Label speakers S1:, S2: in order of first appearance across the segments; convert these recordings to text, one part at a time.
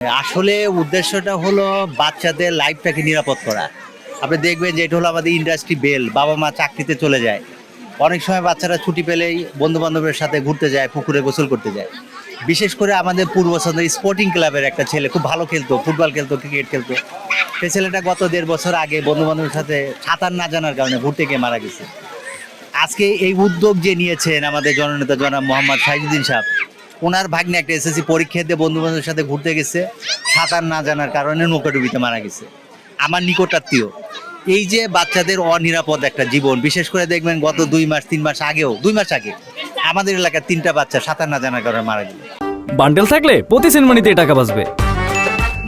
S1: আসলে উদ্দেশ্যটা হলো বাচ্চাদের লাইফটাকে নিরাপদ করা। আপনি দেখবেন যে এটা হলো আমাদের ইন্ডাস্ট্রি বেল বাবা মা চাকরিতে চলে যায়। অনেক সময় বাচ্চারা ছুটি পেলেই বন্ধু বান্ধবের সাথে ঘুরতে যায়, পুকুরে গোসল করতে যায়। বিশেষ করে আমাদের পূর্বসন্দের স্পোর্টিং ক্লাবের একটা ছেলে, খুব ভালো খেলতো ফুটবল খেলতো ক্রিকেট খেলতো। সেই ছেলেটা গত দেড় বছর আগে বন্ধু বান্ধবের সাথে সাঁতার না জানার কারণে ঘুরতে গিয়ে মারা গেছে। আজকে এই উদ্যোগ যে নিয়েছেন আমাদের জননেতা জনাব মোহাম্মদ শাহিদুদ্দিন সাহেব ওনার ভাগ্নে একটা এসএসসি পরীক্ষা দিয়ে বন্ধু বান্ধবের সাথে ঘুরতে গেছে। সাঁতার না জানার কারণে নৌকাডুবিতে মারা গেছে। আমার নিকটাত্মীয়। এই যে বাচ্চাদের অনিরাপদ একটা জীবন বিশেষ করে দেখবেন গত দুই মাস তিন মাস আগেও দুই মাস আগে আমাদের এলাকার তিনটা বাচ্চা সাঁতার না জানার কারণে মারা গেল
S2: বান্ডেল থাকলে প্রতি সেনমানিতে টাকা বাঁচবে।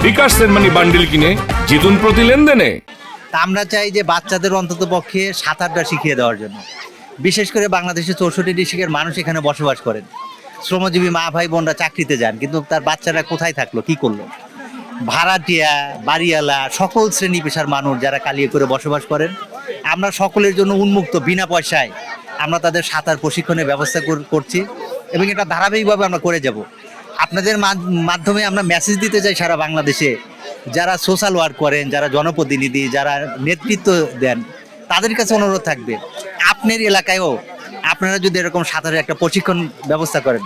S3: বিকাশ সেনমানি বান্ডিল কিনে জিতুন প্রতি লেনদেনে।
S1: তা আমরা চাই যে বাচ্চাদের অন্তত পক্ষে সাঁতারটা শিখিয়ে দেওয়ার জন্য। বিশেষ করে বাংলাদেশের চৌষট্টি ডিস্ট্রিক্টের মানুষ এখানে বসবাস করেন। শ্রমজীবী মা ভাই বোনরা চাকরিতে যান, কিন্তু তার বাচ্চারা কোথায় থাকল, কি করল? ভাড়াটিয়া বাড়িওয়ালা সকল শ্রেণি পেশার মানুষ যারা কালিয়ে করে বসবাস করেন, আমরা সকলের জন্য উন্মুক্ত, বিনা পয়সায় আমরা তাদের সাঁতার প্রশিক্ষণের ব্যবস্থা কর- করছি এবং এটা ধারাবাহিকভাবে আমরা করে যাব। আপনাদের মাধ- মাধ্যমে আমরা মেসেজ দিতে চাই সারা বাংলাদেশে, যারা সোশ্যাল ওয়ার্ক করেন, যারা জনপ্রতিনিধি, যারা নেতৃত্ব দেন, তাদের কাছে অনুরোধ থাকবে, আপনার এলাকায়ও আপনারা যদি এরকম সাঁতারের একটা প্রশিক্ষণ ব্যবস্থা করেন,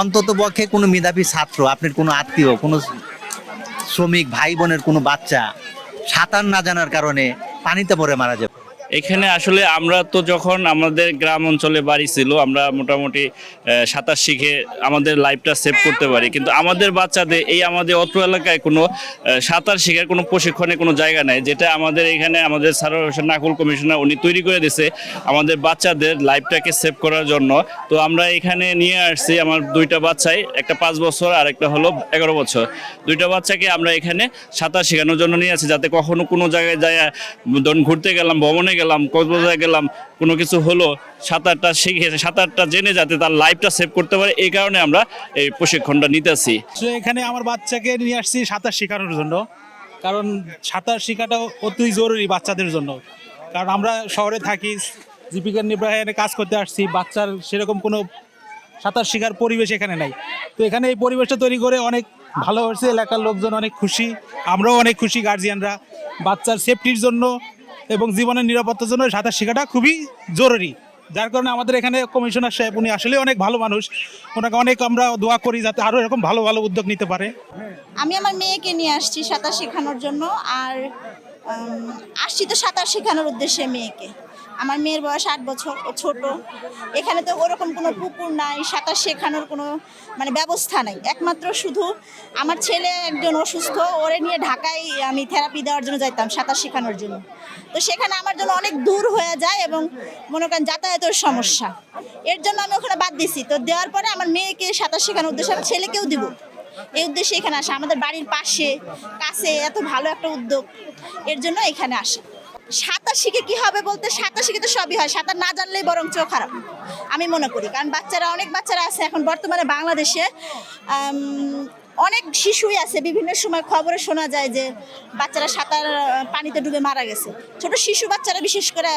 S1: অন্তত পক্ষে কোনো মেধাবী ছাত্র, আপনার কোনো আত্মীয়, কোনো শ্রমিক, ভাই বোনের কোনো বাচ্চা সাঁতার না জানার কারণে পানিতে পড়ে মারা যাবে।
S4: এখানে আসলে আমরা তো যখন আমাদের গ্রাম অঞ্চলে বাড়ি ছিল, আমরা মোটামুটি সাঁতার শিখে আমাদের লাইফটা সেভ করতে পারি। কিন্তু আমাদের বাচ্চাদের এই আমাদের অত্র এলাকায় কোনো সাঁতার শেখার কোনো প্রশিক্ষণের কোনো জায়গা নাই, যেটা আমাদের এখানে, আমাদের হোসেন নাকুল কমিশনার উনি তৈরি করে দিছে আমাদের বাচ্চাদের লাইফটাকে সেভ করার জন্য। তো আমরা এখানে নিয়ে আসছি আমার দুইটা বাচ্চাই, একটা পাঁচ বছর আর একটা হলো এগারো বছর। দুইটা বাচ্চাকে আমরা এখানে সাঁতার শেখানোর জন্য নিয়ে আসি যাতে কখনো কোনো জায়গায় যায় ঘুরতে গেলাম, ভ্রমণে গেলাম, কক্সবাজারে গেলাম, কোনো কিছু হলো, সাঁতারটা শিখে সাঁতারটা জেনে যাতে তার লাইফটা সেভ করতে পারে, এই কারণে আমরা এই প্রশিক্ষণটা নিতেছি।
S5: এখানে আমার বাচ্চাকে নিয়ে আসছি সাঁতার শেখানোর জন্য। কারণ সাঁতার শেখাটা অতি জরুরি বাচ্চাদের জন্য। কারণ আমরা শহরে থাকি, জীবিকা নির্বাহের কাজ করতে আসছি, বাচ্চার সেরকম কোনো সাঁতার শেখার পরিবেশ এখানে নাই। তো এখানে এই পরিবেশটা তৈরি করে অনেক ভালো হয়েছে, এলাকার লোকজন অনেক খুশি, আমরাও অনেক খুশি গার্জিয়ানরা বাচ্চার সেফটির জন্য এবং জীবনের নিরাপত্তার জন্য সাঁতার শেখাটা খুবই জরুরি। যার কারণে আমাদের এখানে কমিশনার সাহেব, উনি আসলে অনেক ভালো মানুষ। ওনাকে অনেক আমরা দোয়া করি যাতে আরও এরকম ভালো ভালো উদ্যোগ নিতে পারে।
S6: আমি আমার মেয়েকে নিয়ে আসছি সাঁতার শেখানোর জন্য, আর আসছি তো সাঁতার শেখানোর উদ্দেশ্যে মেয়েকে। আমার মেয়ের বয়স আট বছর, ও ছোট। এখানে তো ওরকম কোনো পুকুর নাই, সাঁতার শেখানোর কোনো মানে ব্যবস্থা নাই। একমাত্র শুধু আমার ছেলে একজন অসুস্থ, ওরে নিয়ে ঢাকায় আমি থেরাপি দেওয়ার জন্য যাইতাম, সাঁতার শেখানোর জন্য। তো সেখানে আমার জন্য অনেক দূর হয়ে যায় এবং মনে করেন যাতায়াতের সমস্যা। এর জন্য আমি ওখানে বাদ দিছি। তো দেওয়ার পরে আমার মেয়েকে সাঁতার শেখানোর উদ্দেশ্যে আমি ছেলেকেও দিব। এই উদ্দেশ্যে এখানে আসা। আমাদের বাড়ির পাশে, কাছে এত ভালো একটা উদ্যোগ। এর জন্য এখানে আসা। সাঁতার শিখে কি হবে বলতে সাঁতার শিখে তো সবই হয়। সাঁতার না জানলেই বরং চোখ খারাপ। আমি মনে করি। কারণ বাচ্চারা, অনেক বাচ্চারা আছে এখন বর্তমানে বাংলাদেশে। অনেক শিশুই আছে। বিভিন্ন সময় খবরে শোনা যায় যে বাচ্চারা সাঁতার পানিতে ডুবে মারা গেছে। ছোট শিশু বাচ্চারা বিশেষ করে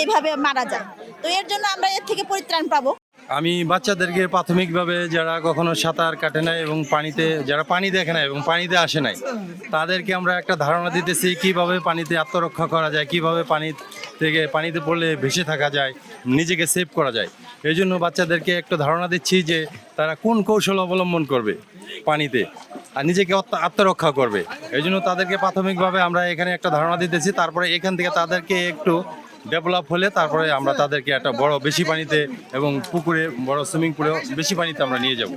S6: এইভাবে মারা যায়। তো এর জন্য আমরা এর থেকে পরিত্রাণ পাবো।
S7: আমি বাচ্চাদেরকে প্রাথমিকভাবে যারা কখনো সাঁতার কাটে নাই এবং পানিতে, যারা পানি দেখে নাই এবং পানিতে আসে নাই, তাদেরকে আমরা একটা ধারণা দিতেছি কীভাবে পানিতে আত্মরক্ষা করা যায়, কীভাবে পানি থেকে পানিতে পড়লে ভেসে থাকা যায়, নিজেকে সেভ করা যায়। এই জন্য বাচ্চাদেরকে একটা ধারণা দিচ্ছি যে তারা কোন কৌশল অবলম্বন করবে পানিতে আর নিজেকে আত্মরক্ষা করবে। এই জন্য তাদেরকে প্রাথমিকভাবে আমরা এখানে একটা ধারণা দিতেছি, তারপরে এখান থেকে তাদেরকে একটু ডেভেলপ হলে তারপরে আমরা তাদেরকে একটা বড় বেশি পানিতে এবং পুকুরে, বড় সুইমিং পুলে বেশি পানিতে আমরা নিয়ে যাব।